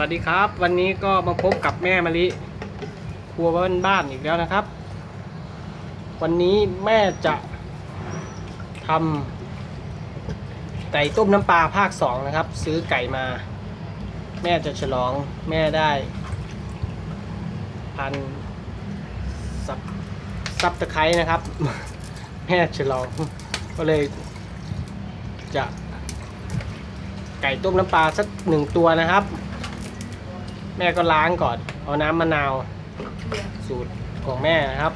วัสดีครับ วันนี้ก็มาพบกับแม่มะลิครัวบ้านบ้านอีกแล้วนะครับ วันนี้แม่จะทำไก่ต้มน้ำปลาภาคสองนะครับ ซื้อไก่มา แม่จะฉลองแม่ได้ พันซับซับตะไคร้นะครับ แม่ฉลองก็เลยจะไก่ต้มน้ำปลาสักหนึ่งตัวนะครับ แม่ก็ล้างก่อน เอาน้ำมะนาว สูตรของแม่นะครับ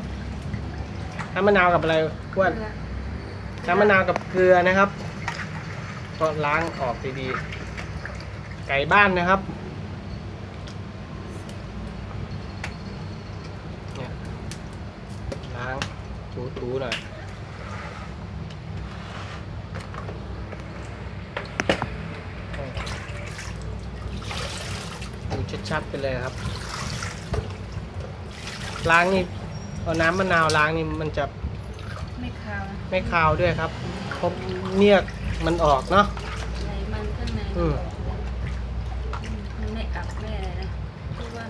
น้ำมะนาวกับอะไรอ้วนน้ำมะนาวกับเกลือนะครับ ก็ล้างออกดีๆ ไก่บ้านนะครับเนี่ยล้างถูๆหน่อย ชัดๆไปเลยครับ ล้างนี่เอาน้ำมะนาวล้างนี่มันจะไม่คาวนะไม่คาวด้วยครับเพราะเมียกมันออกเนาะในมันข้างในอืม มันไม่อับไม่อะไรนะเพราะว่า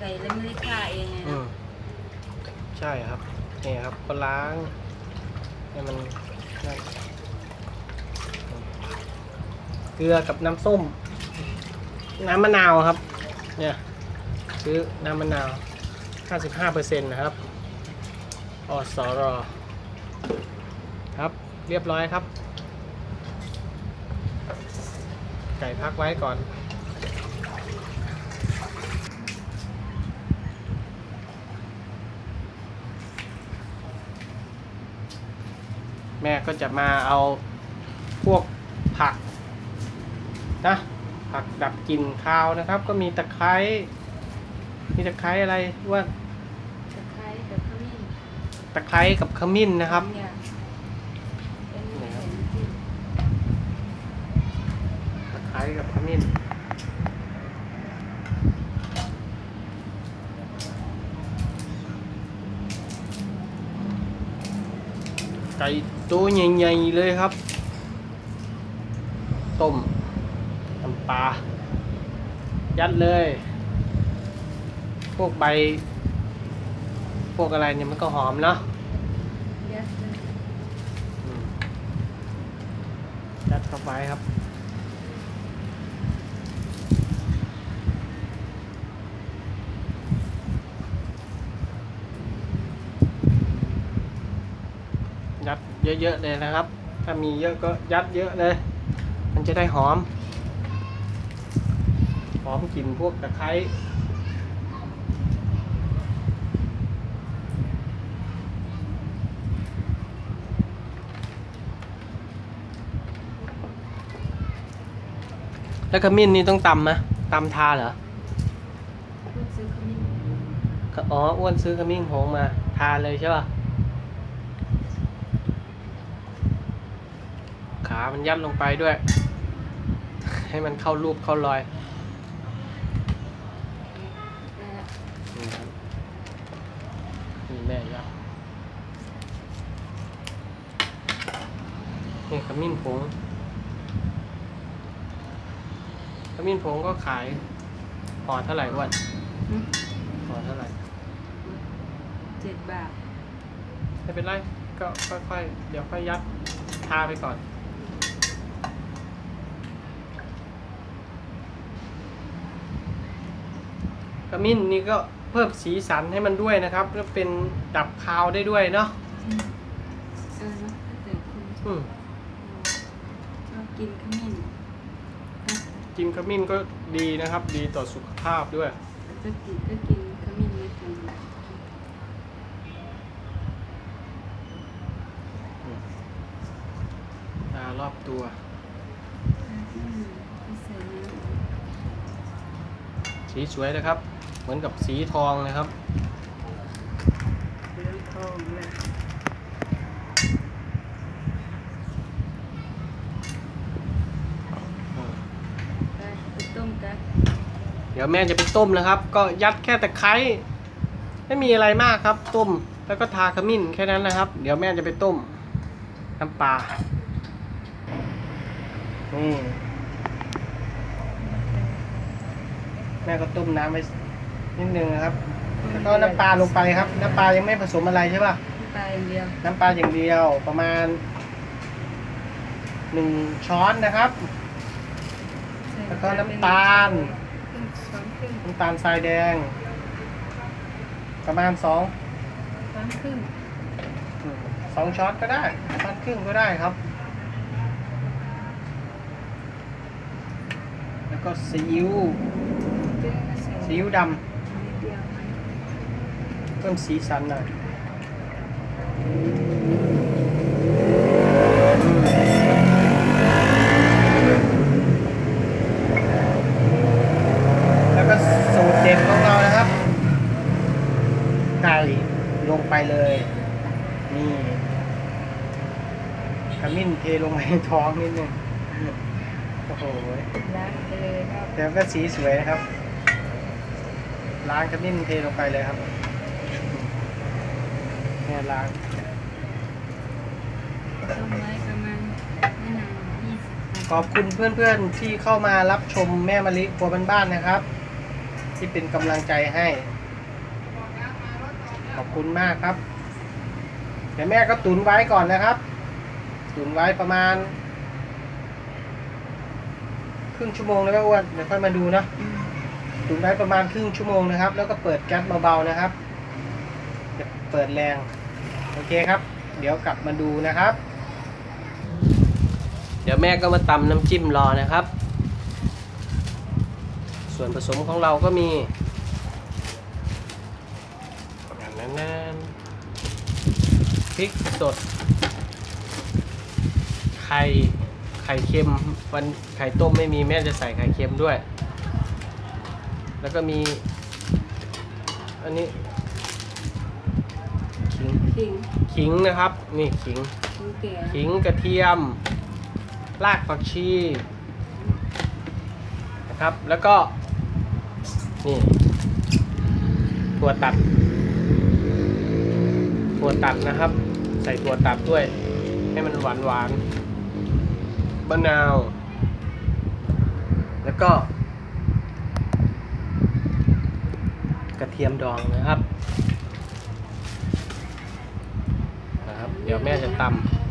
ไก่แล้วไม่ได้ฆ่าเองไงอืนะมใช่ครับนี่ครับก็ล้างให้มันนั่นเกลือกับน้ำส้ม น้ำมะนาวครับ เนี่ยซื้อน้ำมะนาว 55%นะครับอสรอครับเรียบร้อยครับ ไก่พักไว้ก่อน แม่ก็จะมาเอาพวกผักนะ ผักดับกลิ่นคาวนะครับ ก็มีตะไคร้มีตะไคร้อะไรว่าตะไคร้กับขมิ้นตะไคร้กับขมิ้นนะครับอย่างเป็นไหนครับแผ่นที่ตะไคร้กับขมิ้นไก่ตัวใหญ่ๆเลยครับ ต้มน้ำปลา ยัดเลย พวกใบ พวกอะไรเนี่ยมันก็หอมเนาะยัดเลยยัดเข้าไปครับยัดเยอะๆเลยนะครับ ถ้ามีเยอะก็ยัดเยอะเลย มันจะได้หอม หอมกลิ่นพวกตะไคร้แล้วขมิ้นนี่ต้องตำไหมตำทาเหรอเพิ่งซื้อขมิ้นอ๋อ อ้วนซื้อขมิ้นผงมา ทาเลยใช่ป่ะ ขา มันยัดลงไปด้วย ให้มันเข้ารูปเข้ารอย นะฮะ นี่ครับนี่แม่ยัดนี่ข มิ้นผงขมิ้นผงก็ขายห่อเท่าไหร่อ้วนหึห่อเท่าไหร่ เจ็ดบาทไม่เป็นไร ก็ค่อยๆ เดี๋ยวค่อยยัดทาไปก่อน ขมิ้นนี่ก็เพิ่มสีสันให้มันด้วยนะครับก็เป็นดับคาวได้ด้วยเนาะ เออเนอะถ้าเกิดคุณ อืมชอบ กินขมิ้นนะกินขมิ้นก็ดีนะครับ ดีต่อสุขภาพด้วย ก็กินก็กินขมิ้นไม่กินทารอบตัวอืมไม่ใส่น้ำสีสวยนะครับ เหมือนกับสีทองนะครับ เหลืองทองเลยไปไปต้มกัน เดี๋ยวแม่จะไปต้มนะครับ ก็ยัดแค่ตะไคร้ไม่มีอะไรมากครับ ต้มแล้วก็ทาขมิ้นแค่นั้นนะครับ เดี๋ยวแม่จะไปต้มน้ำปลานี่แม่ก็ต้มน้ำไว้นิดนึงนะครับ แล้วก็น้ำปลาลงไปครับ น้ำปลายังไม่ผสมอะไรใช่ป่ะปลาอย่างเดียว น้ำปลาอย่างเดียวประมาณหนึ่งช้อนนะครับ แล้วก็น้ำตาลครึ่ง ช้อนครึ่งน้ำตาลทรายแดง ประมาณสองช้อนครึ่งอืมสองช้อนก็ได้ช้อนครึ่งก็ได้ครับ แล้วก็ซีอิ๊วเยอะนะใส่ซีอิ๊วดนิดเดียวำเพิ่มสีสันหน่อยแล้วก็สูตรเด็ดของเรานะครับ ไก่ลงไปเลย นี่ขมิ้นเทลงไปในท้องนิดนึงโอ้โหล้างไปเลยครับแต่ก็สีสวยนะครับ ล้างขมิ้นเทลงไปเลยครับเนี่ยล้างต้มไว้ประมาณไม่นานยี่สิบขอบคุณเพื่อนๆที่เข้ามารับชมแม่มะลิครัวบ้านๆนะครับ ที่เป็นกำลังใจให้ ขอบคุณมากครับ เดี๋ยวแม่ก็ตุนไว้ก่อนนะครับ ตุนไว้ประมาณ ครึ่งชั่วโมงแล้วก็อ้วนเดี๋ยวค่อยมาดูเนอะอืมตุนไว้ประมาณครึ่งชั่วโมงนะครับ แล้วก็เปิดแก๊สเบาๆนะครับอย่าเปิดแรงโอเคครับ เดี๋ยวกลับมาดูนะครับ เดี๋ยวแม่ก็มาตำน้ำจิ้มรอนะครับ ส่วนผสมของเราก็มีนั่นๆพริกสดไข่ไข่เค็มวันไข่ต้มไม่มีแม่จะใส่ไข่เค็มด้วย แล้วก็มี อันนี้ขิงขิงขิงนะครับ นี่ขิงขิงแก่ขิงกระเทียม รากผักชีนะครับ แล้วก็นี่ถั่วตัดถั่วตัดนะครับ ใส่ถั่วตัดด้วย ให้มันหวานหวานๆ มะนาว แล้วก็ กระเทียมดองนะครับนะครับ เดี๋ยวแม่จะตำ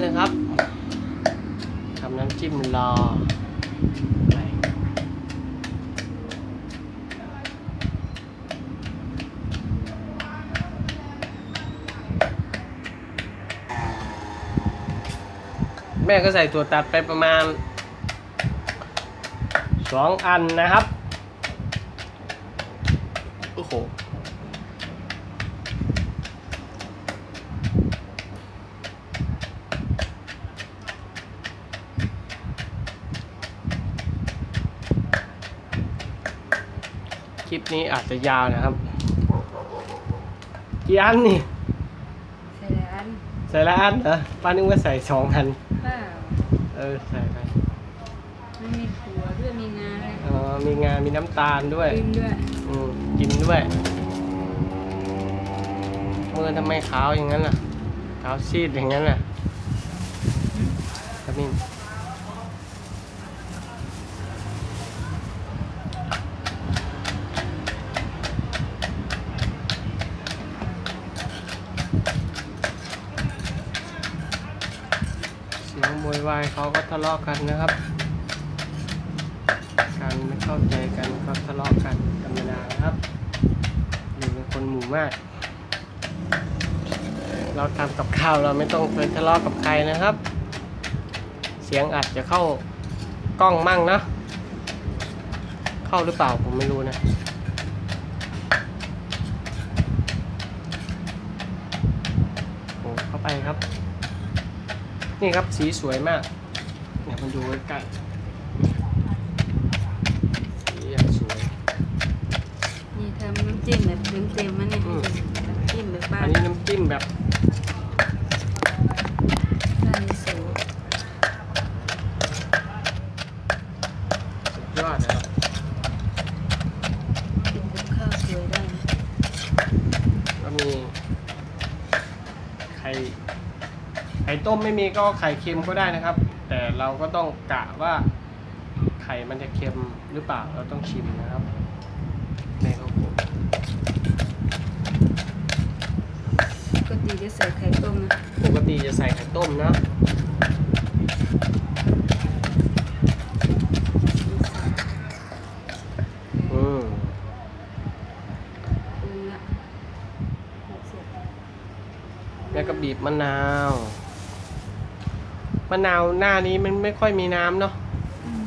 เรื่อยนะครับทำำน้ำจิ้มรอไปแม่ก็ใส่ตัวตัดไปประมาณสองอันนะครับ โอ้โห คลิป นี้อาจจะยาวนะครับกี่อันนี่ใส่ร้านใส่ละอันเหรอป้านึกว่าใส่สองอัน เปล่าเออใส่ไปมันมีถั่วด้วยมีงาอะไรอ๋อมีงา มีน้ำตาลด้วยกินด้วยอืมกินด้วยมือทำไมขาวอย่างนั้นล่ะขาวซีดอย่างนั้นล่ะขมิ้นายเขาก็ทะเลาะกันนะครับ การไม่เข้าใจกันก็ทะเลาะกันธรรมดานะครับอยู่เป็นคนหมู่มาก เราทำกับข้าวเราไม่ต้องไปทะเลาะกับใครนะครับ เสียงอาจจะเข้ากล้องมั่งนะ เข้าหรือเปล่าผมไม่รู้นะ โอ้เข้าไปครับ นี่ครับสีสวยมาก เนี่ยมันดูใกล้ๆสีอย่างสวย นี่ทำน้ำจิ้มแบบเต็มๆมันเนี่ยอืม น้ำจิ้มแบบบ้าอันนนี้น้ำจิ้มแบบบ้านสูตรสุดยอดนะครับ กินกับข้าวสวยได้นะ ก็มีไข่ไข่ ต้มไม่มีก็ไข่เค็มก็ได้นะครับ แต่เราก็ต้องกะว่าไข่มันจะเค็มหรือเปล่าเราต้องชิมนะครับในข้าวโพดปกติจะใส่ไข่ต้มนะปกติจะใส่ไข่ต้มนะอืมปรุงละเสร็จแล้วก็บีบมะนาว มะนาวหน้านี้มันไม่ค่อยมีน้ำเนาะอืม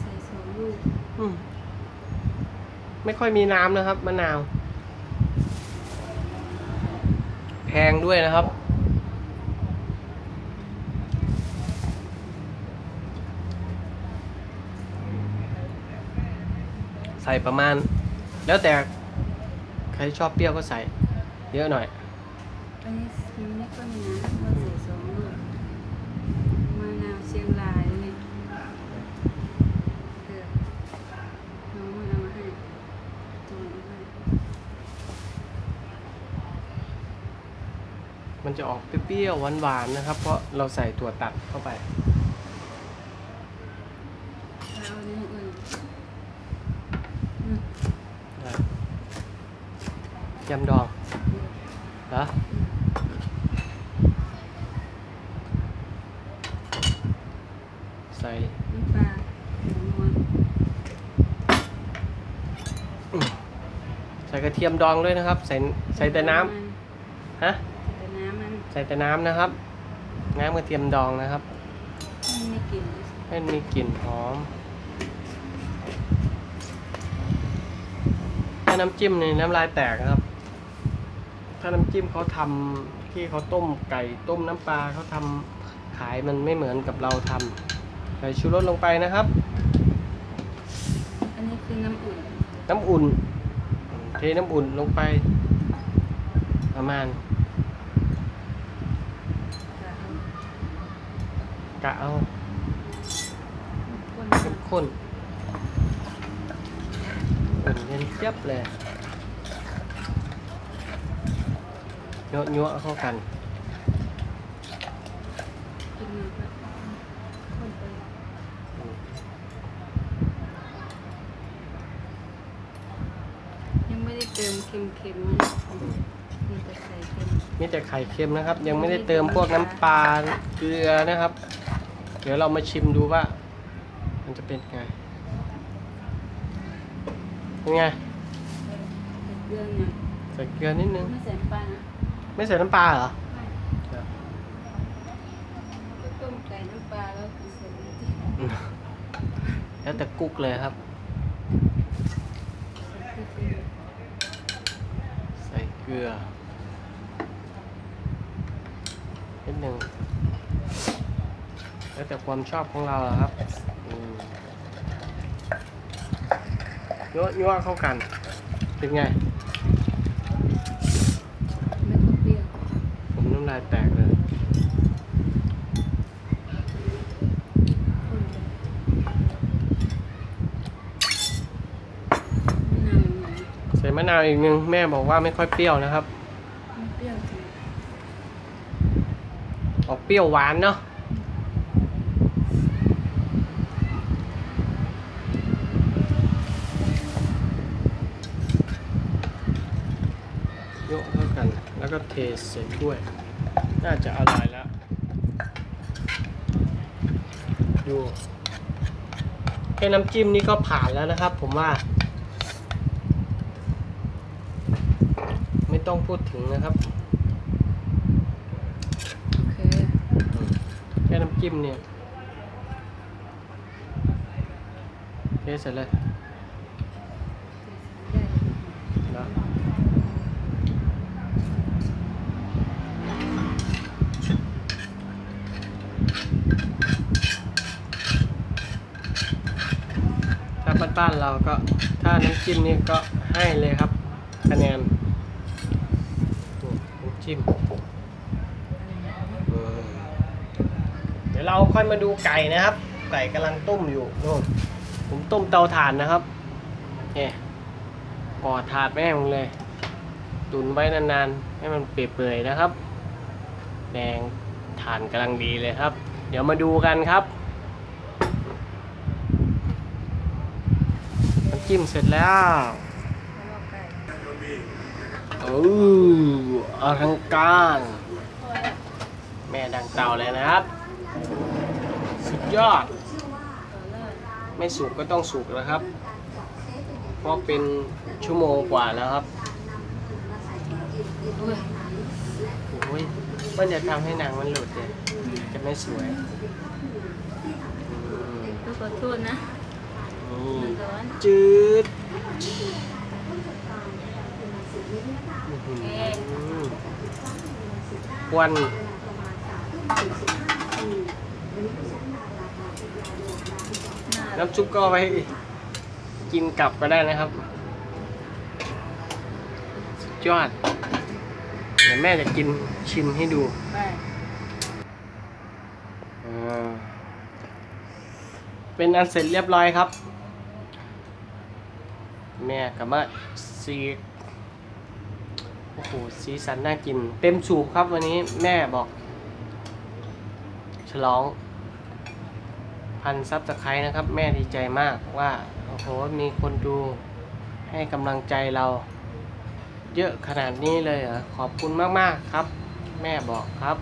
ใส่สองลูกอืมไม่ค่อยมีน้ำนะครับมะนาว แพงด้วยนะครับ ใส่ประมาณ แล้วแต่ใครชอบเปรี้ยวก็ใส่ เยอะหน่อย อันนี้มันไม่ค่อยมีน้ำว่าใส่สองลูกมะนาวเชียงรายนี่เออน้องมันเอามาให้ตัวนี้ให้ มันจะออกเปรี้ยวๆหวานๆนะครับ เพราะเราใส่ถั่วตัดเข้าไปแล้วอันนี้อื่นอืมยำดองเหรอใส่น้ำปลาหมูนวลใส่กระเทียมดองด้วยนะครับ ใส่ใส่แต่น้ำฮะ ใส่แต่น้ำมันใส่แต่น้ำนะครับ น้ำกระเทียมดองนะครับมันไม่กลิ่นให้มีกลิ่นหอมถ้าน้ำจิ้มในน้ำลายแตกนะครับ ถ้าน้ำจิ้มเขาทำที่เขาต้มไก่ต้มน้ำปลาเขาทำขายมันไม่เหมือนกับเราทำใส่ชูรสลงไปนะครับ อันนี้คือน้ำอุ่น น้ำอุ่น เทน้ำอุ่นลงไปประมาณ กะเอากะเอาข้นเข้มข้นอุ่นเย็นเจี๊ยบเลยเยอะเยอะเข้ากันกินมันก็ข้นไปยังไม่ได้เติมเค็มๆมันมีแต่ใส่เค็มมีแต่ไข่เค็มนะครับ ยังไม่ได้เติมพวกน้ำปลาเกลือนะครับ เดี๋ยวเรามาชิมดูว่า มันจะเป็นไงเป็นไงเรื่องเนี่ยใส่เกลือนิดนึง ไม่ใส่น้ำปลานะไม่ใส่น้ำปลาเหรอไม่ก็ต้มไก่น้ำปลาแล้วคือใส่น้ำจิ้มแล้วแต่กุ๊กเลยครับ ใส่เกลือนิดหนึ่ง แล้วแต่ความชอบของเราอะครับอืมยั่วยั่วเข้ากัน เป็นไงไม่ต้องเปรี้ยวผมน้ำลายแตกเลยคนเลยมะนาวหน่อยใส่มะนาวอีกนึงแม่บอกว่าไม่ค่อยเปรี้ยวนะครับไม่เปรี้ยวจริงออกเปรี้ยวหวานเนาะโยกเข้ากัน แล้วก็ เทใส่ถ้วย น่าจะอร่อยแล้ว ดูแค่น้ำจิ้มนี่ก็ผ่านแล้วนะครับ ผมว่า ไม่ต้องพูดถึงนะครับโอเคแค่น้ำจิ้มเนี่ยเทเสร็จเลย ได้ แล้วถ้า บ้านเราก็ถ้าน้ำจิ้มนี่ก็ให้เลยครับ คะแนนน้ำจิ้มเดี๋ยวเราค่อยมาดูไก่นะครับ ไก่กำลังต้มอยู่โน่นผมต้มเตาถ่านนะครับเนี่ยก่อถาดแม่งเลย ตุนไว้นานๆ ให้มันเปื่อยๆนะครับ แดงถ่านกำลังดีเลยครับ เดี๋ยวมาดูกันครับน้ำ จิ้มเสร็จแล้วแล้วก็ไก่โอ้อลังการแม่ดังเต่าเลยนะครับ สุดยอด ไม่สุกก็ต้องสุกแล้วครับ เพราะเป็นชั่วโมงกว่าแล้วครับโอ้ยมันจะทำให้หนังมันหลุดเลยจะไม่สวยต้องขอโทษนะนี่มันร้อน จืดโอเคอืมควันน่าน้ำซุปก็เอาไว้กินกลับก็ได้นะครับสุดยอดเดี๋ยวแม่จะกินชิมให้ดูไปอ่าเป็นอันเสร็จเรียบร้อยครับ แม่กับมาซีโอ้โหสีสันน่ากิน เต็มสูบครับวันนี้แม่บอก ฉลอง พันซับสไครต์นะครับ แม่ดีใจมากว่า โอ้โห มีคนดูให้กำลังใจเรา เยอะขนาดนี้เลยเหรอขอบคุณมาก ๆ ครับ แม่บอกครับ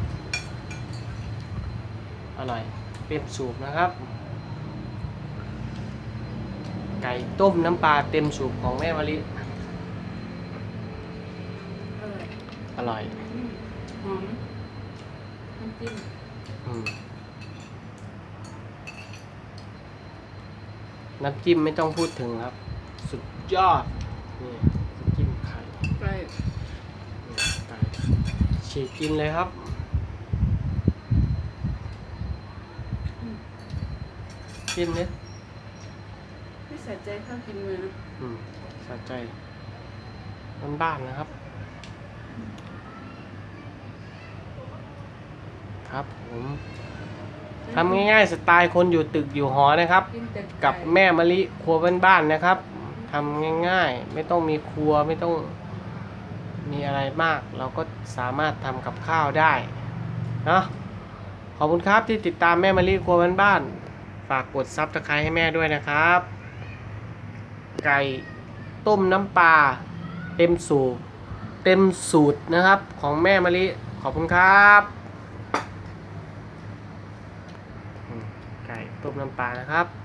อร่อย เต็มสูบนะครับ ไก่ต้มน้ำปลาเต็มสูบของแม่มะลิเอออร่อยอืมหอมน้ำจิ้มอืมน้ำจิ้มไม่ต้องพูดถึงครับ สุดยอดนี่น้ำจิ้มไข่ไปนี่ไก่ฉีกกินเลยครับกินเนี่ยไม่ใส่ใจข้าวกินเลยนะอืมสะใจบ้านๆนะครับ ครับผมทำง่ายๆสไตล์คนอยู่ตึกอยู่หอนะครับ กินแต่ไกับแม่มะลิครัวบ้านๆนะครับทำง่ายๆ ไม่ต้องมีครัวไม่ต้องมีอะไรมาก เราก็สามารถทำกับข้าวได้เนาะขอบคุณครับที่ติดตามแม่มะลิครัวบ้านๆฝากกดซับสไครต์ให้แม่ด้วยนะครับ ไก่ ต้มน้ำปลาเต็มสูตรเต็มสูตรนะครับ ของแม่มะลิ ขอบคุณครับไก่ต้มน้ำปลานะครับ